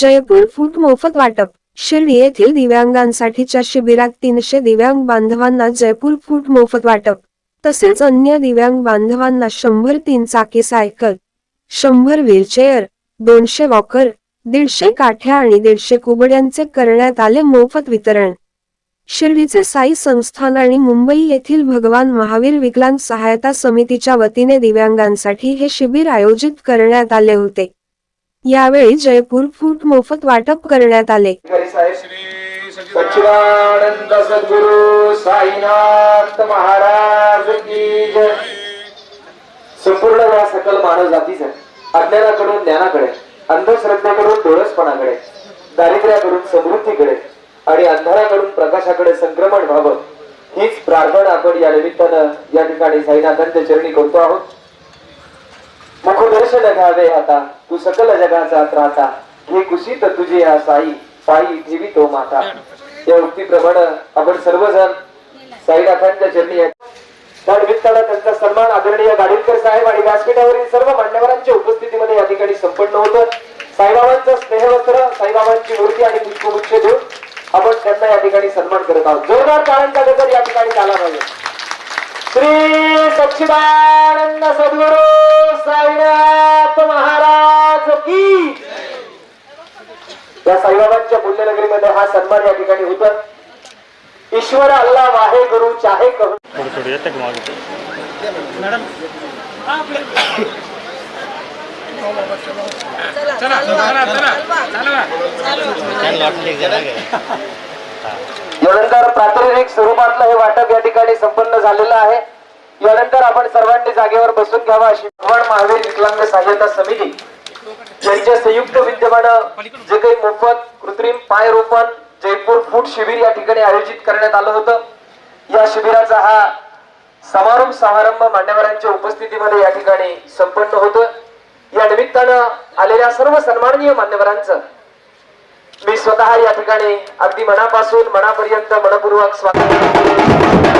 जयपूर फूट मोफत वाटप. शिर्डी येथील दिव्यांगांसाठीच्या शिबिरात तीनशे दिव्यांग बांधवांना जयपूर फूट मोफत वाटप. तसेच अन्य दिव्यांग बांधवांना शंभर तीन चाकी सायकल शंभर व्हीलचेअर दोनशे वॉकर दीडशे काठ्या आणि दीडशे कुबड्यांचे करण्यात आले मोफत वितरण. शिर्डीचे साई संस्थान आणि मुंबई येथील भगवान महावीर विकलांग सहायता समितीच्या वतीने दिव्यांगांसाठी हे शिबिर आयोजित करण्यात आले होते. यावेळी जयपूर फूट मोफत वाटप करण्यात आले. सच्चिदानंद सद्गुरु साईनाथ महाराज की जय. संपूर्ण या सकल मानव जातीच अज्ञानाकडून ज्ञानाकडे अंधश्रद्धेकडून डोळसपणाकडे दारिद्र्याकडून समृद्धीकडे आणि अंधाराकडून प्रकाशाकडे संक्रमण व्हावं हीच प्रार्थना आपण या निमित्तानं या ठिकाणी साईनाथांच्या चरणी करतो आहोत. मुखदर्शन घ्यावे आता तू सकल जगाचा त्राता हे कुशीत तुझे या साई साई ठेवी तो माता. या उक्तीप्रमाणे आपण सर्वजण साईनाथांच्या चरणी आहेत. त्या निमित्तानं त्यांचा सन्मान आदरणीय गाडीलकर साहेब आणि व्यासपीठावरील सर्व मान्यवरांच्या उपस्थितीमध्ये या ठिकाणी संपन्न होतं. साईबाबांचं स्नेहवस्त्र साईबाबांची मूर्ती आणि पुष्पगुच्छ देऊन आपण त्यांना या ठिकाणी सन्मान करत आहोत. जोरदार टाळ्यांचा गजर या ठिकाणी झाला पाहिजे. श्री सच्चिदानंद सद्गुरु साईनाथ महाराज की या साईबाबांच्या पुण्यनगरीमध्ये हा सन्मान या ठिकाणी होत. ईश्वर अल्लाह वाहे गुरु चाहे कहू. थोडं थोडं येतं का मागे चला चला चला चला यानंतर प्रातिनिधिक स्वरूपातलं हे वाटप या ठिकाणी संपन्न झालेलं आहे. यानंतर आपण सर्वांनी जागेवर बसून घ्यावा अशी भगवान महावीर विकलांग सहाय्यता समिती यांच्या संयुक्त विद्यमानं जे काही मोफत कृत्रिम पाय रोपण जयपूर फूट शिबिर या ठिकाणी आयोजित करण्यात आलं होतं. या शिबिराचा हा समारंभ समारंभ मान्यवरांच्या उपस्थितीमध्ये या ठिकाणी संपन्न होत या निमित्तानं आलेल्या सर्व सन्माननीय मान्यवरांचं मी स्वतः या ठिकाणी अगदी मनापासून मनापर्यंत मनपूर्वक स्वागत